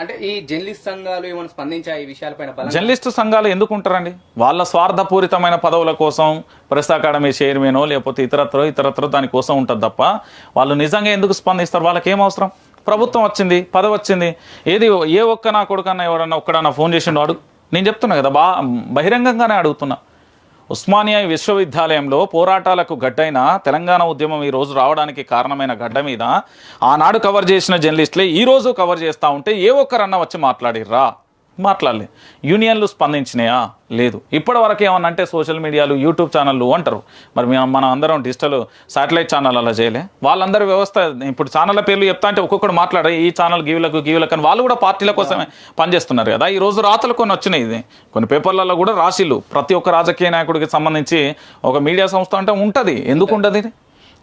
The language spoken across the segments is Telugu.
అంటే ఈ జర్నలిస్ట్ సంఘాలు ఏమైనా స్పందించాయి ఈ విషయాలపైన జర్నలిస్ట్ సంఘాలు ఎందుకు ఉంటారండి? వాళ్ళ స్వార్థపూరితమైన పదవుల కోసం ప్రెస్ అకాడమీ చైర్మనో లేకపోతే ఇతరత్రో ఇతరత్రో దానికోసం ఉంటుంది తప్ప వాళ్ళు నిజంగా ఎందుకు స్పందిస్తారు? వాళ్ళకి ఏం అవసరం? ప్రభుత్వం వచ్చింది పదవి వచ్చింది. ఏది ఏ ఒక్క నా కొడుకన్నా ఎవరన్నా ఒక్కడన్నా ఫోన్ చేసిండు అడుగు. నేను చెప్తున్నా కదా బా బహిరంగంగానే అడుగుతున్నా. ఉస్మానియా విశ్వవిద్యాలయంలో పోరాటాలకు గడ్డైన తెలంగాణ ఉద్యమం ఈ రోజు రావడానికి కారణమైన గడ్డ మీద ఆనాడు కవర్ చేసిన జర్నలిస్టులే ఈ రోజు కవర్ చేస్తూ ఉంటే ఏ ఒక్కరన్నా వచ్చి మాట్లాడిర్రా? మాట్లాడలే. యూనియన్లు స్పందించినాయా? లేదు. ఇప్పటి వరకు ఏమన్నా అంటే సోషల్ మీడియాలు యూట్యూబ్ ఛానళ్ళు అంటారు. మరి మనం అందరం డిజిటల్ శాటిలైట్ ఛానల్ అలా చేయలే. వాళ్ళందరి వ్యవస్థ ఇప్పుడు ఛానళ్ళ పేర్లు చెప్తా అంటే ఒక్కొక్కడు మాట్లాడే ఈ ఛానల్ గీవులకు గీవులకు అని వాళ్ళు కూడా పార్టీల కోసమే పనిచేస్తున్నారు కదా. ఈ రోజు రాతలు కొన్ని వచ్చినాయి ఇది. కొన్ని పేపర్లలో కూడా రాసిళ్ళు. ప్రతి ఒక్క రాజకీయ నాయకుడికి సంబంధించి ఒక మీడియా సంస్థ అంటే ఉంటుంది. ఎందుకు ఉండదు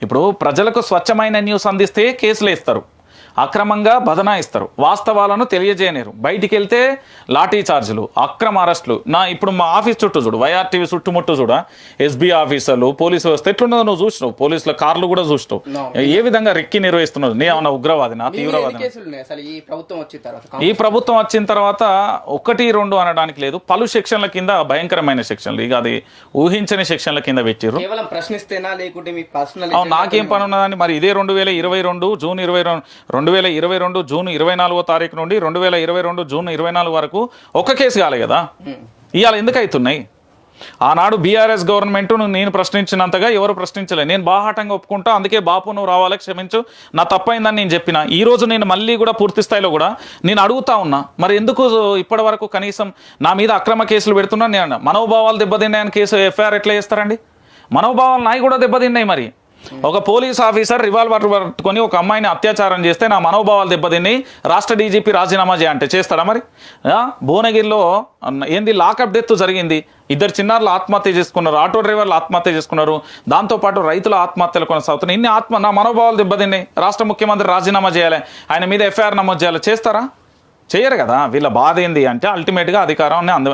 ఇప్పుడు ప్రజలకు స్వచ్ఛమైన న్యూస్ అందిస్తే కేసులు వేస్తారు. అక్రమంగా బదనాయిస్తారు వాస్తవాలను తెలియజేయలేరు. బయటికి వెళ్తే లాఠీ చార్జీలు అక్రమ అరెస్టులు. నా ఇప్పుడు మా ఆఫీస్ చుట్టూ చూడు వైఆర్టీవీ చుట్టుముట్టు చూడ ఎస్బీ ఆఫీసర్లు పోలీసు వ్యవస్థ ఎట్లున్నదో నువ్వు చూసినావు. పోలీసుల కార్లు కూడా చూసినావు. ఏ విధంగా రెక్కి నిర్వహిస్తున్నారు? నే ఏమన్నా ఉగ్రవాది నా తీవ్రవాది ఈ ప్రభుత్వం వచ్చిన తర్వాత ఒకటి రెండు అనడానికి లేదు. పలు సెక్షన్ల కింద భయంకరమైన సెక్షన్లు. ఇక అది ఊహించని సెక్షన్ల కింద పెట్టిర్రు. కేవలం ప్రశ్నిస్తేనా లేకుంటే నాకేం పని ఉన్నదని మరి ఇదే రెండు వేల ఇరవై రెండు జూన్ ఇరవై రెండు రెండు వేల ఇరవై రెండు జూన్ ఇరవై నాలుగో తారీఖు నుండి రెండు వేల ఇరవై రెండు జూన్ ఇరవై నాలుగు వరకు ఒక కేసు కాలే కదా. ఇవాళ ఎందుకు అవుతున్నాయి? ఆనాడు బీఆర్ఎస్ గవర్నమెంట్ నేను ప్రశ్నించినంతగా ఎవరు ప్రశ్నించలే. నేను బాహాటంగా ఒప్పుకుంటా అందుకే బాపు నువ్వు రావాలి క్షమించు. నా తప్పైందని నేను చెప్పిన. ఈ రోజు నేను మళ్ళీ కూడా పూర్తి స్థాయిలో కూడా నేను అడుగుతా ఉన్నా మరి ఎందుకు ఇప్పటి వరకు కనీసం నా మీద అక్రమ కేసులు పెడుతున్నా? నేను మనోభావాలు దెబ్బతిన్నాయని కేసు ఎఫ్ఐఆర్ ఎట్లా చేస్తారండి? మనోభావాలు నాయి కూడా దెబ్బతిన్నాయి మరి. ఒక పోలీస్ ఆఫీసర్ రివాల్వర్ పట్టుకొని ఒక అమ్మాయిని అత్యాచారం చేస్తే నా మనోభావాలు దెబ్బతిని రాష్ట్ర డీజీపీ రాజీనామా చేయంటే చేస్తాడా మరి? భువనగిరిలో ఏంది లాకప్ డెత్ జరిగింది. ఇద్దరు చిన్నారులు ఆత్మహత్య చేసుకున్నారు. ఆటో డ్రైవర్లు ఆత్మహత్య చేసుకున్నారు. దాంతోపాటు రైతుల ఆత్మహత్యలు కొనసాగుతున్నాయి. ఇన్ని ఆత్మ నా మనోభావాలు దెబ్బతిన్నాయి. రాష్ట్ర ముఖ్యమంత్రి రాజీనామా చేయాలి. ఆయన మీద ఎఫ్ఐఆర్ నమోదు చేయాలి. చేస్తారా? చేయరు కదా. వీళ్ళ బాధ ఏంది అంటే అల్టిమేట్గా అధికారాన్ని అంద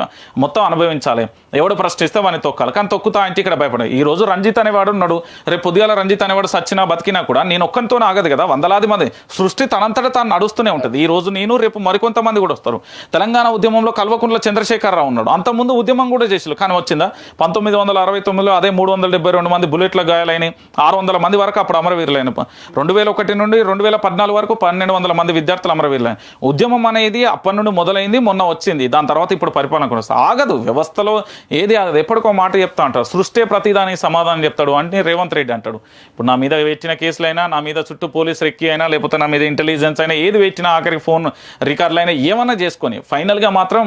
మొత్తం అనుభవించాలి. ఎవడు ప్రశ్నిస్తే వాడిని తొక్కాలి. కానీ తొక్కుతా అంటే ఇక్కడ భయపడే ఈ రోజు రంజిత్ అనేవాడు ఉన్నాడు. రేపు పొద్దుగాల రంజిత్ అనేవాడు సచ్చినా బతికినా కూడా నేను ఒక్కరితో ఆగదు కదా. వందలాది మంది సృష్టి తనంతట తాను నడుస్తూనే ఉంటుంది. ఈ రోజు నేను రేపు మరికొంతమంది కూడా వస్తారు. తెలంగాణ ఉద్యమంలో కల్వకుంట్ల చంద్రశేఖరరావు ఉన్నాడు. అంతకుముందు ఉద్యమం కూడా చేసారు కానీ వచ్చిందా? పంతొమ్మిది వందల అరవై తొమ్మిదిలో అదే మూడు వందల డెబ్బై రెండు మంది బుల్లెట్ల గాయాలైన ఆరు వందల మంది వరకు అప్పుడు అమరవీరులైన రెండు వేల ఒకటి నుండి రెండు వేల పద్నాలుగు వరకు పన్నెండు వందల మంది విద్యార్థులు అమరవీరులైన ఉద్యమం అనేది అప్పటి నుండి మొదలైంది మొన్న వచ్చింది దాని తర్వాత ఇప్పుడు పరిపాలన కొనసాగు ఆగదు వ్యవస్థలో ఏది ఆగదు. ఎప్పటికో మాట చెప్తా అంటారు సృష్టి ప్రతిదానికి సమాధానం చెప్తాడు. అంటే రేవంత్ రెడ్డి అంటాడు. ఇప్పుడు నా మీద పెట్టిన కేసులైనా నా మీద చుట్టూ పోలీస్ రెక్కి అయినా లేకపోతే నా మీద ఇంటెలిజెన్స్ అయినా ఏది పెట్టినా ఆఖరికి ఫోన్ రికార్డులైనా ఏమన్నా చేసుకొని ఫైనల్గా మాత్రం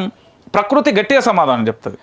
ప్రకృతి గట్టిగా సమాధానం చెప్తుంది.